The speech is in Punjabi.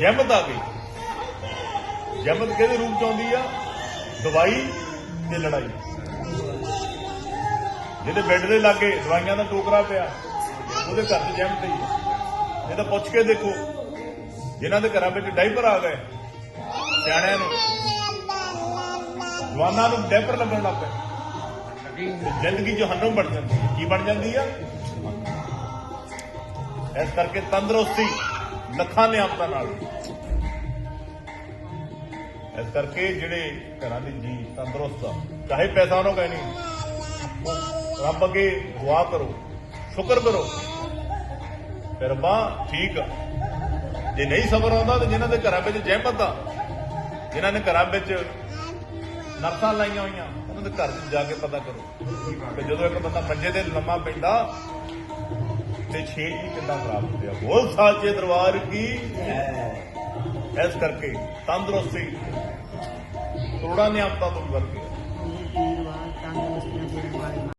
ਜਹਿਮਤ ਆ ਗਈ। ਜਹਿਮਤ ਕਿਹਦੇ ਰੂਪ ਚ ਆਉਂਦੀ ਆ? ਦਵਾਈ ਤੇ ਲੜਾਈ। ਜਿਹਦੇ ਬੈੱਡ ਦੇ ਲਾਗੇ ਦਵਾਈਆਂ ਦਾ ਟੋਕਰਾ ਪਿਆ, ਉਹਦੇ ਘਰ 'ਚ ਜਹਿਮਤ ਹੀ ਇਹ ਤਾਂ ਪੁੱਛ ਕੇ ਦੇਖੋ, ਜਿਨ੍ਹਾਂ ਦੇ ਘਰਾਂ ਵਿੱਚ ਡਾਈਪਰ ਆ ਗਏ, ਸਿਆਣਿਆਂ ਨੂੰ ਜਵਾਨਾਂ ਨੂੰ ਡਾਈਪਰ ਲੱਗਣ ਲੱਗ ਪਏ। ਤੇ ਜ਼ਿੰਦਗੀ ਜਹੰਨਮ ਬਣ ਜਾਂਦੀ ਹੈ ਕੀ ਬਣ ਜਾਂਦੀ ਆ? ਇਸ ਕਰਕੇ ਤੰਦਰੁਸਤੀ। ਲੱਖਾਂ ਨਿਆਮਤਾਂ ਨਾਲ। ਇਸ ਕਰਕੇ ਜਿਹੜੇ ਘਰਾਂ ਦੇ ਜੀ ਤੰਦਰੁਸਤ ਆ, ਚਾਹੇ ਪੈਸਾ ਉਹਨਾਂ ਕੋਲ ਨਹੀਂ ਰੱਬ ਅੱਗੇ ਦੁਆ ਕਰੋ, ਸ਼ੁਕਰ ਕਰੋ। ਫਿਰ ਰੱਬਾ ਠੀਕ ਆ। ਜੇ ਨਹੀਂ ਸਬਰ ਆਉਂਦਾ ਤੇ ਜਿਨ੍ਹਾਂ ਦੇ ਘਰਾਂ ਵਿੱਚ ਜਹਿਮਤ ਆ, ਜਿਨ੍ਹਾਂ ਨੇ ਘਰਾਂ ਵਿੱਚ ਨਰਸਾਂ ਲਾਈਆਂ ਹੋਈਆਂ, ਉਹਨਾਂ ਦੇ ਘਰ 'ਚ ਜਾ ਕੇ ਪਤਾ ਕਰੋ। ਕਿ ਜਦੋਂ ਇੱਕ ਬੰਦਾ ਮੰਜੇ ਤੇ ਲੰਮਾ ਪੈਂਦਾ ਤੇ ਛੇ ਜੀ ਕਿੰਨਾ ਖਰਾਬ ਹੁੰਦੇ ਆ? ਬੋਲ ਸਾਚੇ ਦਰਬਾਰ ਕੀ? ਇਸ ਕਰਕੇ ਤੰਦਰੁਸਤੀ ਕਰੋੜਾਂ ਨਿਆਮਤਾਂ ਤੋਂ ਵਰਗੇ